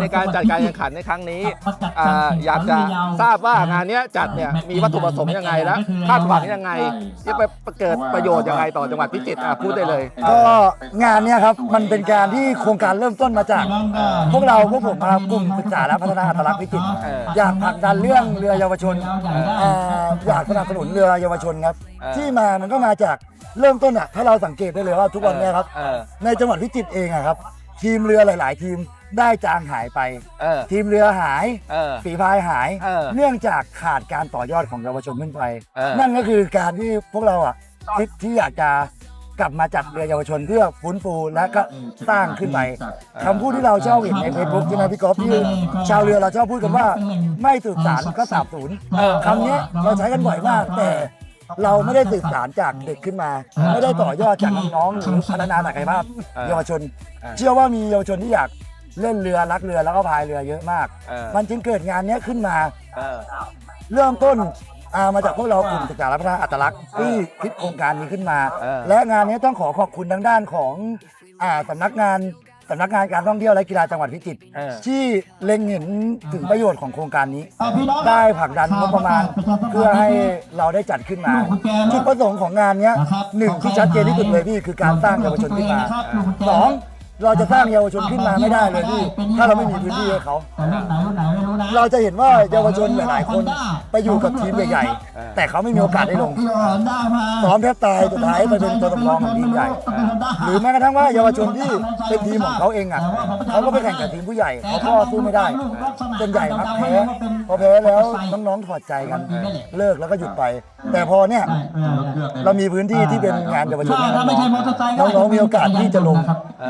ในการจัดการแข่งขันในครั้งนี้อ่าอยากจะทราบว่างานเนี้ยจัดเนี่ยมีวัตถุประสงค์ยังไงและคาดหวังยังไงที่ไปเกิดประโยชน์ยังไงต่อจังหวัดพิจิตรอะพูดได้เลย ก็งานเนี้ยครับมันเป็นการที่โครงการเริ่มต้นมาจาก พวกเราพวกผมครับกลุ่มศึกษาและพัฒนาอัตลักษณ์พิจิตรเอออยากผลักดันเรื่องเรือเยาวชนอ่าอยากสนับสนุนเรือเยาวชนครับเออ ที่มามันก็มาจากเริ่มต้นอะถ้าเราสังเกตได้เลยว่าทุกวันเนี้ยครับ เออ ในจังหวัดพิจิตรเองอะครับ ทีมเรือหลาย ๆ ทีม ได้จางหายไป เออ ทีมเรือหาย เออ ฝีพายหาย เออเนื่องจากขาดการต่อยอดของเยาวชนขึ้นไป เออ นั่นก็คือการที่พวกเราอะที่ที่อยากจะกลับมาจัดเรือเยาวชนเพื่อฟื้นฟูและก็สร้างขึ้นไปคำพูดที่เราชอบเห็นในเฟซบุ๊กใช่ไหมพี่ก๊อฟที่ชาวเรือเราชอบพูดกันว่าไม่สืบสารก็สาบสูญเออ คำเนี้ยเราใช้กันบ่อยมากแต่ เราไม่ได้สืบสารจากเด็กขึ้นมา ไม่ได้ต่อยอดจากน้องๆหรือพัฒนาศักยภาพเออเยาวชนเออเชื่อว่ามีเยาวชนที่อยาก เล่นเรือรักเรือแล้วก็พายเรือเยอะมาก เออ มันจึงเกิดงานเนี้ยขึ้นมา เออ เริ่มต้นอ่ามาจากพวกเรากลุ่มศึกษาและพัฒนาอัตลักษณ์ที่คิดโครงการนี้ขึ้นมา เออ และงานนี้ต้องขอขอบคุณทางด้านของอ่าสำนักงานสำนักงานการท่องเที่ยวและกีฬาจังหวัดพิจิตรเออ ที่เล็งเห็นถึงประโยชน์ของโครงการนี้ ได้ผลักดันงบประมาณ เพื่อให้เราได้จัดขึ้นมาจุดประสงค์ของงานเนี้ยหนึ่งที่ชัดเจนที่สุดเลยพี่คือการสร้างเยาวชนขึ้นมาสอง เราจะสร้างเยาวชนขึ้นมาไม่ได้เลยพี่ถ้าเราไม่มีพื้นที่ให้เขา เราจะเห็นว่าเยาวชนหลายๆคนไปอยู่กับทีมใหญ่ๆแต่เขาไม่มีโอกาสได้ลงซ้อมแทบตายสุดท้ายไปเป็นตัวสำรองของทีมใหญ่ หรือแม้กระทั่งว่าเยาวชนที่เป็นทีมของเขาเองอะเขาก็ไปแข่งกับทีมผู้ใหญ่เขาก็สู้ไม่ได้จนใหญ่มักแพ้พอแพ้แล้วน้องๆถอดใจกันเลิกแล้วก็หยุดไป แต่พอเนี่ยเรามีพื้นที่ที่เป็นงานเยาวชนให้น้องๆน้องๆมีโอกาสที่จะลง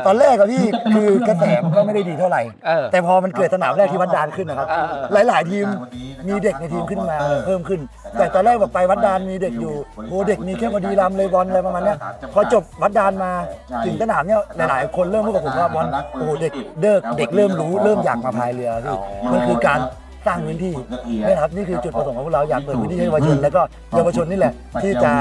ตอนแรกอะพี่คือกระแสมันก็ไม่ได้ดีเท่าไหร่ เออ แต่พอมันเกิดสนามแรกที่วัดดานขึ้นนะครับ เออเออหลาย ๆ ทีมมีเด็กในทีมขึ้นมา เพิ่มขึ้น แต่ตอนแรกบอกไปวัดดานมีเด็กอยู่โอ้เด็กมีแค่พอดีรำเลยบอลอะไรประมาณเนี้ยพอจบวัดดานมาถึงสนามเนี่ยหลาย ๆ คนเริ่มพูดกับผมว่าบอลโอ้เด็กเด็กเด็กเริ่มรู้เริ่มอยากมาพายเรือพี่มันคือการ สร้างพื้นที่นี่ครับนี่คือจุดประสงค์ของพวกเราอยากเปิดพื้นที่ให้เยาวชนแล้วก็เยาวชนนี่แหละ ที่จะ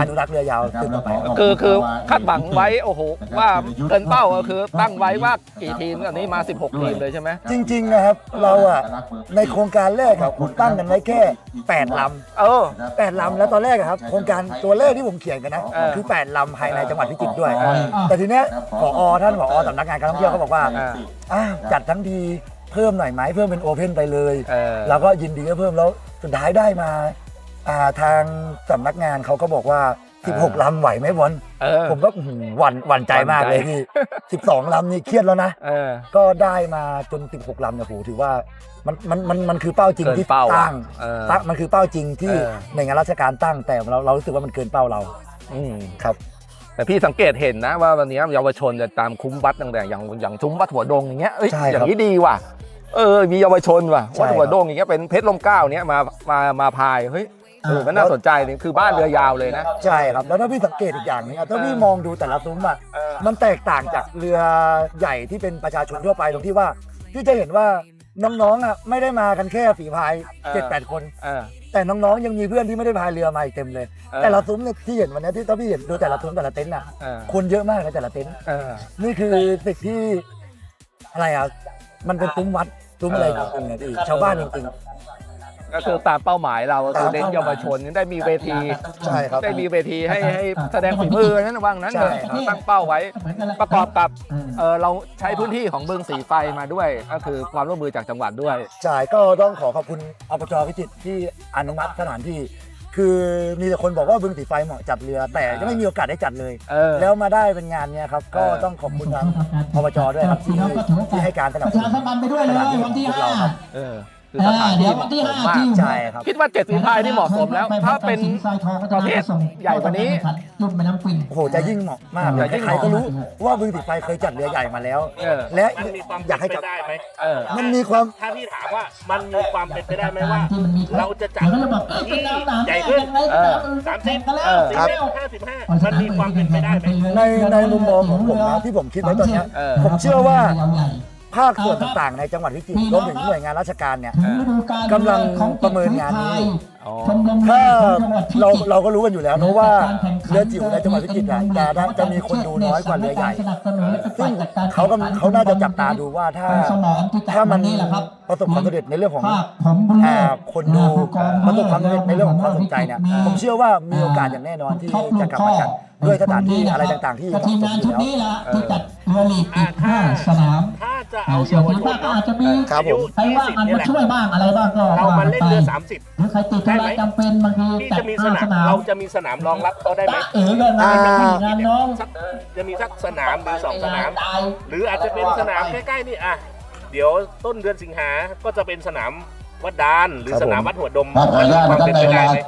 อนุรักษ์เรือยาวสืบต่อไปคือคือคาดหวังไว้โอ้โหว่าเกินเป้าก็คือตั้งไว้ว่ากี่ทีมอันนี้มา 16 ทีมเลยใช่ไหมจริง ๆ นะครับ เราอะในโครงการแรกอะผมตั้งกันไว้แค่ 8 ลำเออ8ลำแล้วตอนแรกอะครับโครงการตัวแรกที่ผมเขียนกันนะเออคือ 8 ลำภายในจังหวัดพิจิตรด้วยเออแต่ทีเนี้ยผอท่านผอสำนักงานการท่องเที่ยวเขาบอกว่าเอออะจัดทั้งที เพิ่มหน่อยไหมเพิ่มเป็นโอเพนไปเลยเออ เราก็ยินดีก็เพิ่มแล้วสุดท้ายได้มาอ่าทางสำนักงานเขาก็บอกว่า16ลำไหวไหมบอลเออ ผมก็อื้อหือหวั่นหวั่นใจมากเลยพี่ 12ลำนี่เครียดแล้วนะ เออ ก็ได้มาจน 16ลำเนี่ยโหถือว่ามันมันมันมันคือเป้าจริงเกินที่เป้าอะตั้งเออตั้งมันคือเป้าจริงที่เออ ในวยงานราชการตั้งแต่เราเรารู้สึกว่ามันเกินเป้าเราอืม ครับ แต่พี่สังเกตเห็นนะว่าวันนี้เยาวชนจะตามคุ้มวัดต่างๆอย่างอย่างซุ้มวัดหัวดงอย่างเงี้ยเอ้ยใช่อครับย่างนี้ดีว่ะเออ มีเยาวชนว่ะใช่วัดหัวดงอย่างเงี้ยเป็นเพชรลมเกล้าเนี้ยมามามาพายเฮ้ยเออมันน่าสนใจนี่คือบ้านเรือยาวเลยนะ ใช่ครับ แล้วถ้าพี่สังเกตอีกอย่างหนึงอะถ้าพี่มองดูแต่ละซุ้มอะเออมันแตกต่างจากเรือใหญ่ที่เป็นประชาชนทั่วไปตรงที่ว่าพี่จะเห็นว่าน้องๆอะไม่ได้มากันแค่ฝีพายเจ็ดแปดคน เออ แต่น้องๆยังมีเพื่อนที่ไม่ได้พายเรือมาอีกเต็มเลย เออแต่ละซุ้มเนี่ยที่เห็นวันนี้ที่ถ้าพี่เห็นดูแต่ละซุ้มแต่ละเต็นท์อะเออ คนเยอะมากเลยแต่ละเต็นท์เออ นี่คือสิ่งที่อะไรอะมันเป็นซุ้มวัดซุ้มอะไรเออจริงๆนะพี่ชาวบ้านจริง ก็คือตามเป้าหมายเราก็คือเน้นเยาวชนได้มีเวทีๆใช่ครับ ได้มีเวทีให้ให้แสดงฝีมือนั่นว่างนั้นใช่เลยครับตั้งเป้าไว้ ประกอบกับเออเราใช้พื้นที่ของบึงสีไฟมาด้วย ก็คือความร่วมมือจากจังหวัดด้วยใช่ก็ต้องขอขอบคุณอบจพิจิตรที่อนุมัติสถานที่ คือมีแต่คนบอกว่าบึงสีไฟเหมาะจัดเรือ แต่ยังไม่มีโอกาสได้จัดเลย เออ แล้วมาได้เป็นงานเนี้ยครับ ก็เออต้องขอบคุณทางอบจด้วยครับที่ที่ให้การสนับประสนุชานสัมพันธ์ไปด้วยเลยวันที่ห้า เออ คือสถานเดี๋ที่ยววันที่เหมาะสมห้ามากที่ใช่ครับ คิดว่าเจ็ดฝีพายที่เหมาะสมแล้ว ถ้าเป็นประเภทใหญ่กว่านี้ รุ่นแม่น้ำปิง โอ้โหจะยิ่งเหมาะมากเลยจะยิ่งใครเหมาะๆก็รู้ว่าบึงสีไฟเคยจัดเรือใหญ่มาแล้ว เออ และมันมีความอยากให้เป็นจัดไปได้ไหม เออ มันมีความ ถ้าพี่ถามว่ามันมีความเป็นไปได้ไหมว่าที่มันมีเราจะจัดเดี๋ยวก็จะบอกเอ้ยเป็นน้ำหนาวใหญ่ขึ้นเออ สามสิบกันแล้วเออ สี่ครับเมตรห้าสิบห้ามันมีความเป็นไปได้ไหม ในในมุมมองของผมนะที่ผมคิดไว้ตอนเนี้ยเออ ผมเชื่อว่า ภาคส่วนต่างๆ ในจังหวัดพิจิตรรวมถึงหน่วยงานราชการเนี่ยถึงฤดูกาลกำลังของประเมินงานนี้อ๋อชมรมถ้าจังหวัดพิจิตเราเราก็รู้กันอยู่แล้วนะว่าเรือจิ๋วในจังหวัดพิจิตรอะจะได้จะมีคนดูน้อยกว่าเรือใหญ่สนับสนุนและเป็นฝ่ายจัดการเขาก็เขาน่าจะจับตาดูว่าถ้าสมองที่จัดถ้ามันนี่แหละครับประสบความสำเร็จในเรื่องของภาพผมบุญเลิอ่าศคนดูประสบความสำเร็จในเรื่องของความสนใจเนี่ยผมเชื่อว่ามีโอกาสอย่างแน่นอนที่จะกลับมาจัดด้วยสถานที่อะไรต่างๆ ที่เหก็มาะทีมสมงานอชุยู่ดแล้วนี้แหละที่จัดเรือลีกอีกห้าสนามถ้า จะเอาเอาเสียเยาวทีชบ้านนก็อาจจะมีครับผมใครว่างอันมาช่วยบ้างอะไรบ้างก็เรามาเล่นเรือว่ไปสามสิบหรือใครติดธุระจำเป็นบางทีที่จัดจะมีหสน้านาสมนามเราจะมีสนามรองรับเขาได้ไหมตาเอ๋กันนะอ่างานน้องสักจะมีสักสนามหรือสองสนามตายหรืออาจจะเป็นสนามใกล้ๆนี่อะเดี๋ยวต้นเดือนสิงหาก็จะเป็นสนามวัดดานหรือครับสนามผมวัดหัวดมขออนุญาตความนะครับเป็นในไปเวได้ลาไหม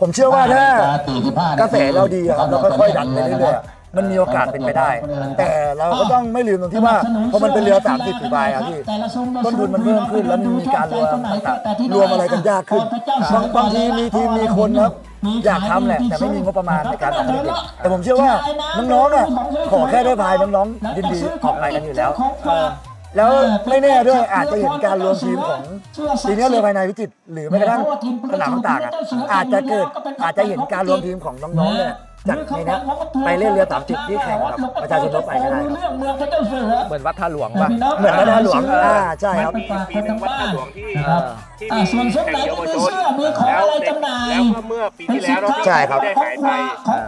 ผมเชื่อว่าถ้า45กระแสเราดีอะครับเราค่อยๆดันไปเรื่อยๆ มันมีโอกาสเป็นไปได้ แต่เราก็ต้องไม่ลืมตรงที่ว่าพอมันเป็นเรือ30ฝีพายอะพี่แต่ละซุ้มต้นทุนมันเพิ่มขึ้นแล้วมันมีการรวมต่างๆรวมอะไรกันยากขึ้นบางบางทีมีทีมมีคนครับอยากทำแหละแต่ไม่มีงบประมาณในการทำเด็กๆแต่ผมเชื่อว่าน้องๆอะขอแค่ได้พายน้องๆยินดีออกไปกันอยู่แล้วเออแล้วไม่แน่ด้วยอาจจะเห็นการรวมทีมของทีนี้เรือภายในวิจิตรหรือแม้กระทั่งสนามต่างๆอะอาจจะเกิดอาจจะเห็นการรวมทีมของน้องๆเนี่ย จากในเนี้ยไปเล่นเรือสามสิบที่แข่งกับประชาชนทั่วไปก็ได้ครับเรื่องเมืองพระเจ้าเสือเหมือนวัดท่าหลวงป่ะเหมือนวัดท่าหลวงอ่าใช่ครับมีปีหนึ่งวัดท่าหลวงที่ครับที่อ่ามีส่วนซุ้มแข่ไหนงเยาวมีชนเสื้อมีของแล้วอะไรเด็กจำหน่ายแล้วก็เมื่อปีที่แล้วเราใช่ครับได้หายไป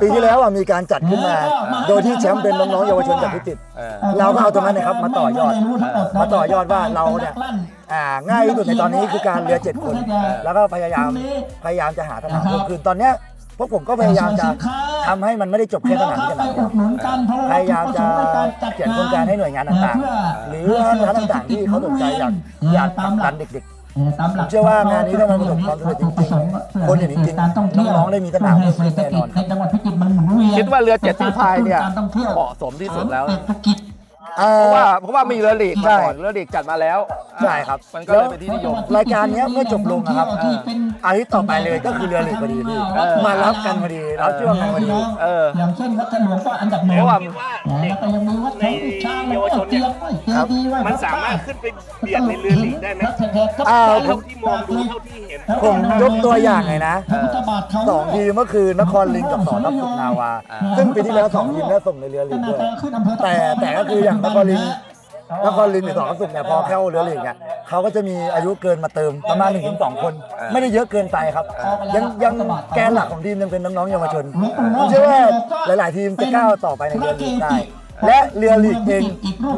ปีที่แล้วอะมีการจัดขึ้นมา โดยที่แชมป์เป็นน้องๆเยาวชนจากพิจิตรเออเราก็เอาตรงนั้นนะครับมาต่อยอดมาต่อยอดว่าเราเนี่ยอ่าง่ายที่สุดในตอนนี้คือการเรือเจ็ดคน แล้วก็พยายามพยายามจะหาสนามเพิ่มขึ้นตอนเนี้ยพวกผมก็พยายามจะ ทำให้มันไม่ได้จบแค่สนามเข้าที่สไปนามอุดหนุนกันเพราะพยายามจะเขียนโครงการให้หน่วยงานต่างๆ หรือร้านต่างๆที่เขาสนใจอยากอยากผลักดันเด็กตามหลักผมเชื่อว่างานนี้ถ้ามันประสบความสำเร็จจริงๆคนเห็นจริงๆการท่ที่ยวน้องๆได้มีสนามให้เศรษฐกิจในจังหวัดพิจิตรมันหมุนเวียนคิดว่าเรือเจ็ดฝีพายเนี่ยการท่องเที่ยวเหมาะสมที่สุดแล้ว เศรษฐกิจๆอ่เพราะว่าาเพราะว่ามีเรือลีกใช่มาก่อนเรือลีกจัดมาแล้วใช่ครับมันก็เลยเป็นที่นิยม รายการเนี้ยเมื่อจบลงนะครับที่เป็นอาทิตย์ต่อไปเลยก็คือเรือหลีกพอดีพี่เออ มารับกันพอดีรับช่วงกันพอดี เอออย่างเช่นวัดถนนก็อันดับหนึ่งเพราะว่าคิดว่าแล้เด็กวก็ยังมีวัดเขาอีกช้างแล้วก็เตรียมไว้เตรียมดีไว้มันสามารถขึ้นไปเบียดในเรือหลีกได้ไหมอ่าเท่าที่มองดูเท่าที่เห็น ผมยกตัวอย่างเลยนะพระพุทธบาทเขาสองทีมก็คือนครลิงกับสอนทัพสุขนาวา ซึ่งปีที่แล้วสองทีมได้ส่งในเรือลิงด้วยแต่แต่ก็คืออย่างนครลิงนครลิงหรือสอนทัพสุขเนี่ยพอเข้าเรือลิงเนี่ยเขาก็จะมีอายุเกินมาเติมประมาณ1นถึงสคน ไม่ได้เยอะเกินไปครับ ยังยังแกนหลักของทีมยังเป็นน้องๆเยาวชนผมเชื่อว่าหลาย ๆ ทีมจะก้าวต่อไปในเรือลีกได้ และเรือลีกเอง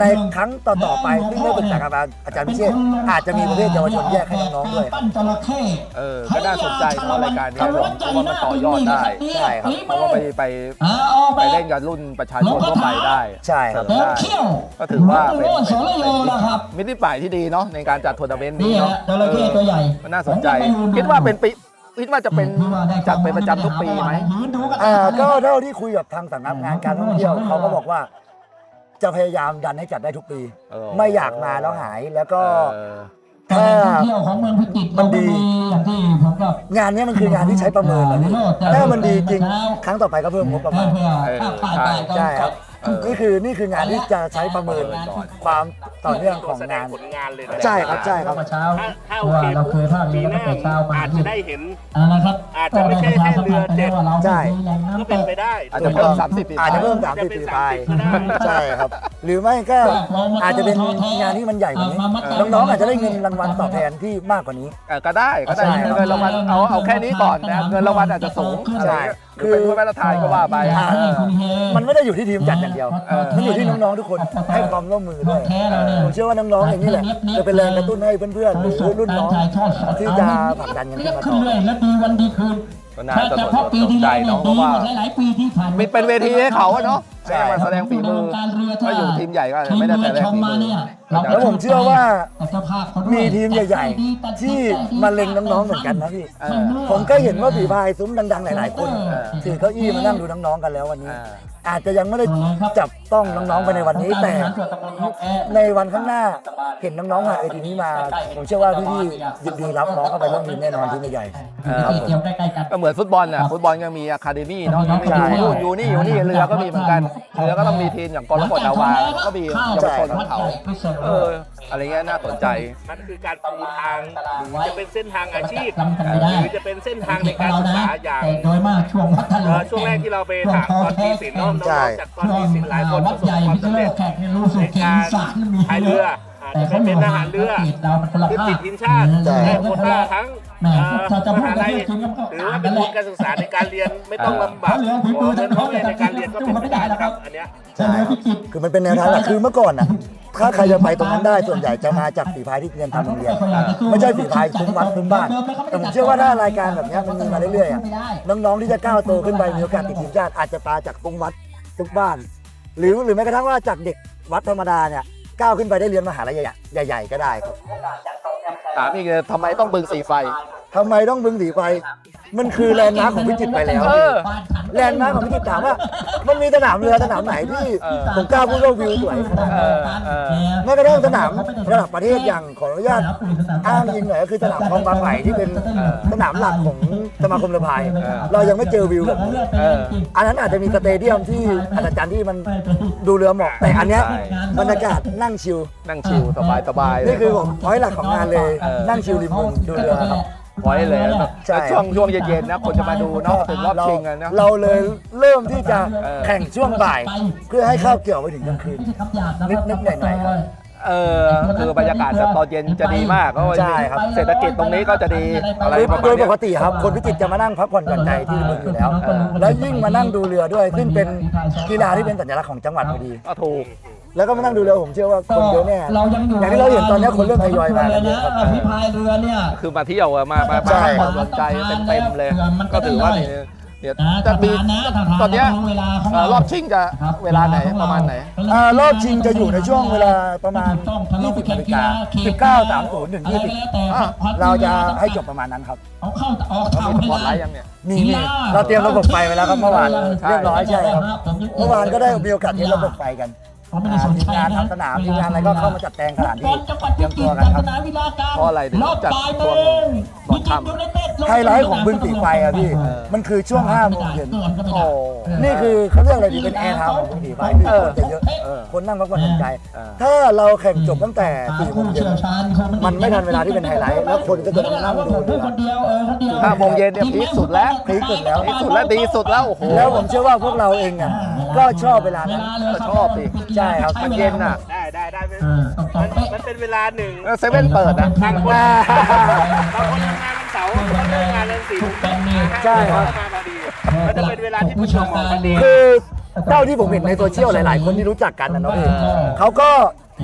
ในครั้งต่อๆไปซึ่งได้ปรึกษากับอาจารย์พิเชษฐ์อาจจะมีประเภทเยาวชนแยกให้น้องๆด้วยครับปั้นจระเข้เออก็น่าสนใจเนอะรายการนี้ผมเพราะว่ามันต่อยอดได้ใช่ครับเพราะว่าไปไปอ่าเอาไปไปเล่นกับรุ่นประชาชนทั่วไปได้ใช่ครับเติมเขี้ยวก็ถือว่าเป็นโลดโสระโยนะครับมิติใหม่ที่ดีเนาะในการจัดทัวร์นาเมนต์นี่นี้ฮะเนาะจระเข้ตัวใหญ่มันน่าสนใจคิดว่าเป็นปีคิดว่าจะเป็นจัดเป็นประจำทุกปีไหมยืนดูกันอ่าก็เท่าที่คุยกับทางสำนักงานการท่องเที่ยวเขาก็บอกว่า จะพยายามดันให้จัดได้ทุกปี เออ ไม่อยากมาแล้วหายแล้วก็ เออการถ้าท่องเที่ยวของเมืองพิจิตรมันดี อย่างที่ผมก็ งานเนี้ยมันคืองานที่ใช้ประเมินนะพี่ถ้ามันดีจริงครั้งต่อไปก็เพิ่มงบประมาณ เพื่อเออภาพถ่ายไปใช่ครับเออ นี่คือนี่คืองานที่จะใช้ประเมินความต่อเนื่องของแสดงางนผลงานเลยนะใช่ครับใช่ครับเมื่อเช้าถ้าถ้าเพโอราะว่าเคเราเคยภาคปีนี้หแล้วก็น้าแต่เช้ามาอาจจะได้เห็นอ่านะครับอาจจะไม่ใช่แค่เรือเจ็ดก็ได้ประชาสัมพันธ์ไปแล้วว่าเราใช่มีแหล่งก็น้ำตเป็นกไปได้อาจจะเพิ่ม 30ปีอาจจะเพิ่มสามสิบปีไปใช่ครับ หรือไม่ก็อาจจะเป็นงานที่มันใหญ่กว่านี้น้องๆอาจจะได้เงินรางวัลตอบแทนที่มากกว่านี้ เออก็ได้ก็ได้ใช่เงินรางวัลเอาเอาแค่นี้ก่อนนะเงินรางวัลอาจจะสูงใช่คือเป็นถ้วยพระราชทานก็ว่าไปอ่าเออ มันไม่ได้อยู่ที่ทีมจัดอย่างเดียวเออ มันอยู่ที่น้องๆทุกคนให้ความร่วมมือด้วยแท้เราเนี่ยผมเชื่อว่าน้องๆอย่างนี้แหละจะเป็นแรงกระตุ้นให้เพื่อนๆหรือรุ่นน้องที่จะผลักดันกันขึ้นมาขึ้ต่นอเรื่อยแล้วดีวันดีคืน ก็น่าถ้าจะเฉพาะปีที่แล้วสนใจเนี่ยเนาะเพดีราะว่ากว่าหลายๆปีที่ผ่านมามีเป็นเวทีให้เขาอะเนาะใช่ให้มาแสดงฝีมือถ้าอยู่ทีมใหญ่ก็อาจจะไม่ได้แสดงฝีมือแล้วผมเชื่อว่าแต่เจ้าภาพเขาด้วยมีทีมใหญ่ ๆ ที่มาเล็งน้องๆเหมือนกันนะพี่เออผมก็เห็นว่าฝีพายซุ้มดังๆหลายๆคนเออถือเก้าอี้มานั่งดูน้องๆกันแล้ววันนี้อ่าอาจจะยังไม่ได้จับต้องน้องๆไปในวันนี้แต่ในวันข้างหน้า เห็นน้องๆผ่านเวทีนี้มา ผมเชื่อว่าพี่ๆยินดีรับน้องเข้าไปร่วมทีมแน่นอนที่ไม่ใหญ่เออครับผมเกมใกล้ๆกัน ก็เหมือนฟุตบอลน่ะฟุตบอลยังมีอะคาเดมี่เนาะใช่ อยู่อยู่นี่อยู่นี่เรือก็มีเหมือนกันเรือก็ต้องมีทีมอย่างกรกฎดาวาก็มีเยาวชนของเขาเอออะไรเงี้ยน่าสนใจ มันคือการปูทางจะเป็นเส้นทางอาชีพจำกันไม่ได้ หรือจะเป็นเส้นทางในการศึกษาอย่างแต่โดยมากช่วงวัดทะเลเอ่อช่วงแรกที่เราไปถามตอนปีสินเนาะน้องๆจากตอนปีสินหลายคนปวัระดสบใหญ่ความพิษสำณุโลเร็จกแขกเรียนรู้สู่ในเขียกานรสารมีพายเรืออา จจะไปเป็นทหารเรือเรามันคนละขึ้นภาติคดทีมชาติใช่ได้โควต้าทั้งแหม่เอ่อถ้าจะมพูดหากันลัยเรื่องจริงก็หรือว่าเป็นทุนการศึกษาในการเรียนไม่ต้องลำบากขอเงินพ่อแม่ในการเรียนก็เป็นไปได้นะครับอันเนี้ยใช่คือมันเป็นแนวทางหลักคือเมื่อก่อนน่ะถ้าใครจะไปตรงนั้นได้ส่วนใหญ่จะมาจากฝีพายที่เรียนทำโรงเรียน ไม่ใช่ฝีพายคุ้มวัดคุ้มบ้านแต่ผมเชื่อว่าถ้ารายการแบบเนี้ยมันมีมาเรื่อยๆอะน้องๆที่จะก้าวโตขึ้นไปมีโอกาสติดทีมชาติอาจจะมาจากตุ้งวัดทุกบ้าน หรือหรือแม้กระทั่งว่าจากเด็กวัดธรรมดาเนี่ย ก้าวขึ้นไปได้เรียนมหาลัยใหญ่ๆก็ได้ครับ ถามอีกเลยทำไมต้องบึงสีไฟ ทำไมต้องบึงสีไฟ มันคือแลนด์มาร์คของพิจิตรไปแล้ว เออ แลนด์มาร์คของพิจิตรถามว่า มันมีสนามเรือสนามไหนที่เออ ผมกล้าพูดว่าวิวสวยขนาดเอนั้นอเออแม้กระทั่งสนามระดับประเทศอย่างขออนุญาตอ้างอิงหน่อยก็คือสนามคลองบางไหลที่เป็นสนามหลักของสมาคมเรือพาย เออ เรายังไม่เจอวิวแบบนี้เออ อันนั้นอาจจะมีสเตเดียมที่อาจารย์ที่มันดูเรือเหมาะแต่อันเนี้ยใช่ บรรยากาศนั่งชิลนั่งชิลสบายสบายๆเลยนี่คือผมพอยหลักของงานเลย เออ นั่งชิลริมบึงดูเรือครับ พอยเลยแล้วใช่ช่วงช่วงเย็นๆนะคนจะมาดูเนาะถึงรอบชิงกันนะเราเลยเริ่มที่จะเออ แข่งช่วงบ่าย เพื่อให้เข้าวเกี่ยวไปถึงกลางคืน นิดๆหน่อยๆครับ เออคือบรรยากาศตอนเย็นจะดีมากเพราะว่าใช่ครับ เศรษฐกิจตรงนี้ก็จะดีอะไรคือประมาโดณยปเนี้ย กติครับ คนพิจิตรจะมานั่งพักผ่อนหย่อนใจที่บึงอยู่แล้ว เออ แล้วยิ่งมานั่งดูเรือด้วย ซึ่งเป็นกีฬาที่เป็นสัญลักษณ์ของจังหวัดพอดี ก็ถูก แล้วก็มานั่งดูเรือผมเชื่อว่าคนเยอะแน่เรายังอยู่อย่างที่เราเห็นตอนนี้คนเริ่มทยอยมาเลกันยเยนะอะครับพี่พายเรือเนี่ย คือมาเที่ยวอะมามาใช่มาความสนใจเต็มๆเลยมันก็ก็ถือว่าเนี่ยเนี่ยนะจะมีทานนะทานตอนเนี้ยเวลาของเอ่อเรารอบชิงจะเวลาไหนประมาณไหนอ่ารอบชิงจะอยู่ในช่วงเวลาประมาณ 20นาฬิกา19.30ถึง20เราจะให้จบประมาณนั้นครับเอาเข้าออกเขาข่าวมีสไม่ปอตไลได้ท์ยังเนี่ยมีนี่เราเตรียมระบบไฟไว้แล้วครับเมื่อวานใช่เรียบร้อยใช่ครับเมื่อวานก็ได้มีโอกาสเทสระบบไฟกัน ผมไม่ได้สนทีมใจงานนะทำสนามทีมงานอะไรก็เข้ามาจัดแจงสถานที่จังหวัดเตรียมตัวกันครับสนามวิลาการเพราะอะไรถึงรอบจัดบ่ายช่วงโมงตอนค่ำไฮไลท์ของบึงสีไฟอะพี่เออมันคือช่วง5โมงเย็นโอ้นี่คือเขาเรียกอะไรดีเป็นแอร์ไทม์ของบึงสีไฟคือเออคนจะเยอะเออคนนั่งพักผ่อนหย่อนใจเออถ้าเราแข่งจบตั้งแต่4โมงเย็นมันไม่ทันเวลาที่เป็นไฮไลท์แล้วคนก็จะมานั่งดูพูดคนเดียวเออคนเดียวห้าโมงเย็นเนี่ยพีคสุดแล้วพีคสุดแล้วพีคสุดแล้วดีสุดแล้วโอ้โหแล้วผมเชื่อว่าพวกเราเองอะก็ชอบเวลานั้นก็ชอบสิใช่ครับมันเย็นน่ะ ได้ได้ได้เป็นเออต้องต้มัองนเป๊ะมันเป็นเวลาหนึ่งแล้วเซเว่นเปิดอะ บางคนอ่าบางคนทำงานวันเสาร์บางคนทำงานวันสี่โมงใช่ครับ มาพอดีมันจะเป็นเวลาที่ผู้ชมของพอดี คือเท่าที่ผมเห็นในโซเชียลหลาย ๆ คนที่รู้จักกันนะเนาะพี่เขาก็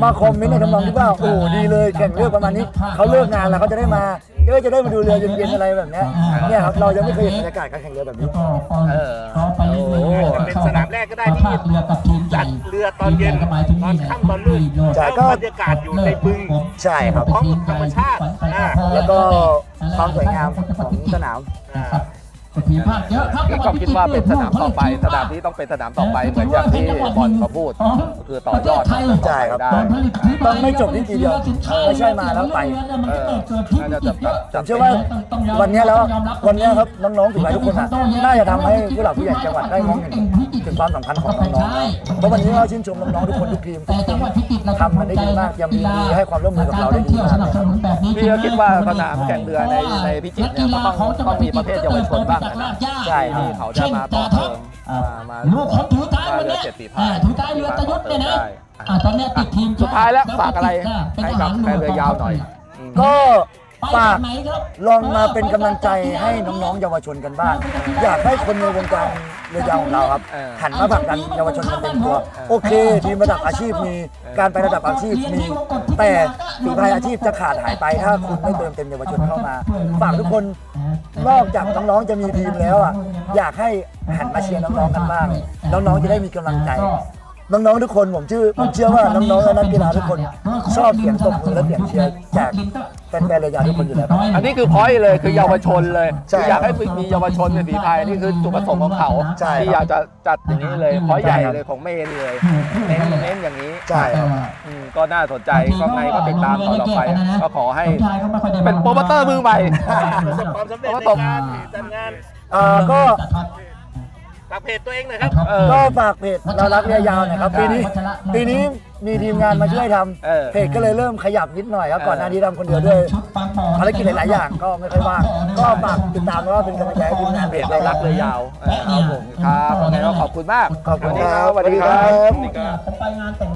มาคอมเมนต์ในทำนองที่ว่าโอ้ดีเลยแข่งเรือประมาณนี้เขาเลิกงานแล้วเขาจะได้มาเออจะได้มาดูเรือเย็นๆอะไรแบบเนี้ยเนี่ยครับเรายังไม่เคยเห็นบรรยากาศการแข่งเรือแบบนี้ก็เออก็ไปเรื่อยๆจะเป็นสนามแรกก็ได้ที่ ภาคเรือกับทีมใหญ่จัดเรือตอนเย็นก็หมายถึงตอนค่ำตอนมืดใช่แล้วก็ บรรยากาศอยู่ในบึงใช่ครับ พร้อมธรรมชาติอ่า แล้วก็ความสวยงามของสนาม ทีมภาคเยอะครับพี่ก็คิดว่าเป็นสนามต่อไป สนามนี้ต้องเป็นสนามต่อไปเหมือนอย่างที่บอลเขาพูดก็คือต่อยอดต่อไปใช่ครับได้ต้องไม่จบที่ทีเดียวไม่ใช่มาแล้วไปเออน่าจะจับจับผมเชื่อว่าวันเนี้ยแล้ววันเนี้ยครับน้องๆถึงหลายทุกคนอะน่าจะทำให้ผู้หลักผู้ใหญ่จังหวัดได้มองเห็นถึงความสำคัญของน้องๆเพราะวันนี้เราชื่นชมน้องๆทุกคนทุกทีมแต่จังหวัดพิจิตรเราทำมันได้ดีมากยังมีให้ความร่วมมือกับเราได้ดีเที่ยวมากสนับสนุนแบบนี้พี่ก็คิดว่าสนามแข่งเรือในในพิจิตรเนี่ยก็ต้องต้องมีประเภทเยาวชนบ้างนะใช่ครับที่เขาจะมาต่อเติมมามาลูกของถือท้ายวันเรืเนี้อยเจ็ดฝีพาอ่ายถือท้ายเรือตะยุทธเนี่ยนะได้อ่าตอนเนี้ยติดทีมสุดท้ายแล้วชติฝากอะไรเป็นให้ทกับหารแฟนเรือยาวหน่อยอืมก็ ฝากไปไหนครับลองมาเป็นกำลังใจให้น้องๆเยาวชนกันบ้าง อยากให้คนในวงการเรือยาวของเราครับเออหันมาผลักดันเยาวชนกันเต็มตัว โอเค ทีมระดับอาชีพมีการไประดับอาชีพมี แต่ฝีพายอาชีพจะขาดหายไปถ้าคุณไม่เติมเต็มเยาวชนเข้ามา ฝากทุกคนนอกจากน้องๆจะมีทีมแล้วอะอยากให้หันมาเชียร์น้องๆกันบ้าง น้องๆจะได้มีกำลังใจ น้องๆทุกคนผมเชื่อผมเชื่อว่าน้องๆและนักกีฬาทุกคนชอบเสียงตบมือและเสียงเชียร์จากแฟนๆเรือยาวทุกคนอยู่แล้วครับอันนี้คือพอยต์เลยคือเยาวชนเลยใช่คืออยากให้มีเยาวชนในฝีพายนี่คือจุดประสงค์ของเขาใช่ครับ ที่อยากจะจัดอย่างนี้เลยพอยต์ใหญ่ใช่ครับเลยของเมนเลยเน้นเน้นอย่างนี้ใช่ครับ อืมก็น่าสนใจก็ไงก็ติดตามต่อต่อไป ก็ขอให้ผู้ชายก็ไม่ค่อยได้เป็นโปรโมเตอร์มือใหม่ ประสบความสำเร็จในเอาตบการจัดงาน เอ่อก็ฝากเพจตัวเองหน่อยครับ เออ ก็ฝากเพจเรารักเรือยาวหนะครับปีนี้ปีนี้มีทีมงานมาช่วยทเออำเพจก็เลยเริ่มขยับนิดหน่อยครับก่อนหน้านี้ทำคนเดียวด้วยภารกิจหลายๆอย่างก็ไม่ค่อยว่างก็ฝากติดตามแล้วก็เป็นกำลังใจให้ทีมงานเพเพจจเราเรารัรักกเลยยาวเออครับผมครับยังไงก็ขอบคุณมากขอบคุณครับ สวัสดีครับสวัสดีครับผมไปงานแต่ง